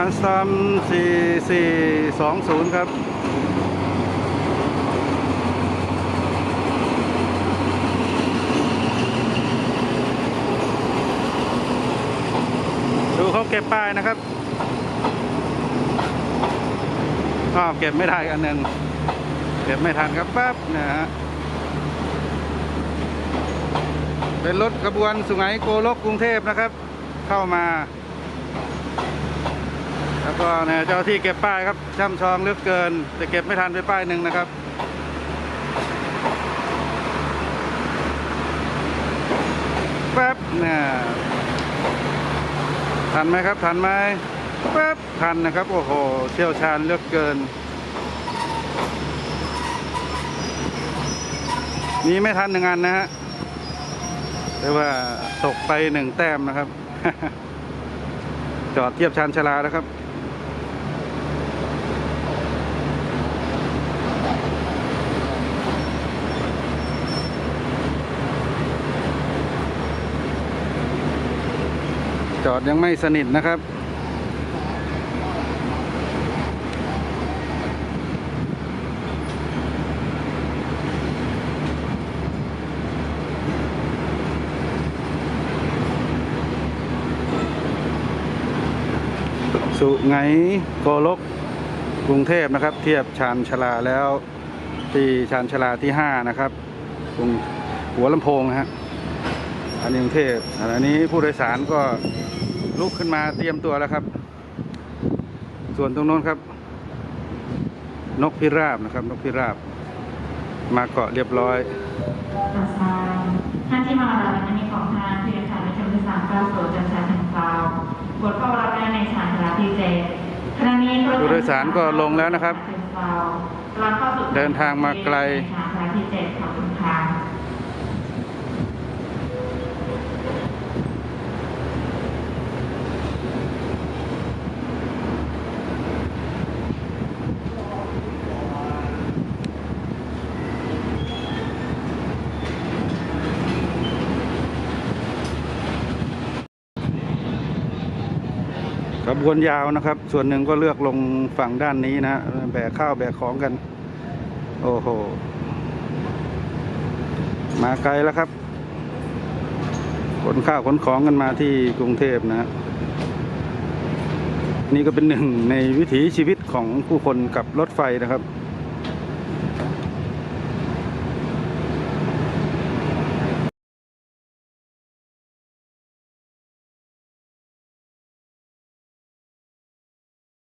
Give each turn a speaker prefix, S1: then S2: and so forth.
S1: านสามสี่สี่สองศูนย์ครับดูเขาเก็บป้ายนะครับอ้าวเก็บไม่ได้อันหนึ่งเก็บไม่ทันครับปั๊บนะฮะเป็นรถกระบวนสุไหงโกลกกรุงเทพนะครับ เข้ามา แล้วก็เนี่ยเจ้าที่เก็บป้ายครับช่ำชองเลือกเกิน แต่เก็บไม่ทันไปป้ายหนึ่งนะครับแป๊บเนี่ยทันไหมครับทันไหมแป๊บทันนะครับ โอ้โหเชี่ยวชาญเลือกเกินมีไม่ทันหนึ่งอันนะฮะเรียกว่าตกไปหนึ่งแต้มนะครับ จอดเทียบชานชลาแล้วครับ จอดยังไม่สนิทนะครับสุไงโกลกกรุงเทพนะครับ เทียบชานชลาแล้วที่ชานชลาที่ห้านะครับ ตรงหัวลำโพงนะฮะ อันนี้กรุงเทพอันนี้ผู้โดยสารก็ลุกขึ้นมาเตรียมตัวแล้วครับ ส่วนตรงโน้นครับ นกพิราบนะครับ นกพิราบ มาเกาะเรียบร้อย
S2: จัดสร้างท่านที่มารับในมีของทางที่สารประชาธิปไตยก้าวสู่จัดสรรแห่งคราวบทเข้ารับได้ในสารชาพิเศษขณะนี้
S1: ผู้โดยสารก็ลงแล้วนะครับ เดินทางมาไกล
S2: สารชาพิเศษขอบคุณค่ะ
S1: ขบวนยาวนะครับ ส่วนหนึ่งก็เลือกลงฝั่งด้านนี้นะ แบกข้าวแบกของกัน โอ้โห มาไกลแล้วครับ ขนข้าวขนของกันมาที่กรุงเทพนะฮะนี่ก็เป็นหนึ่งในวิถีชีวิตของผู้คนกับรถไฟนะครับ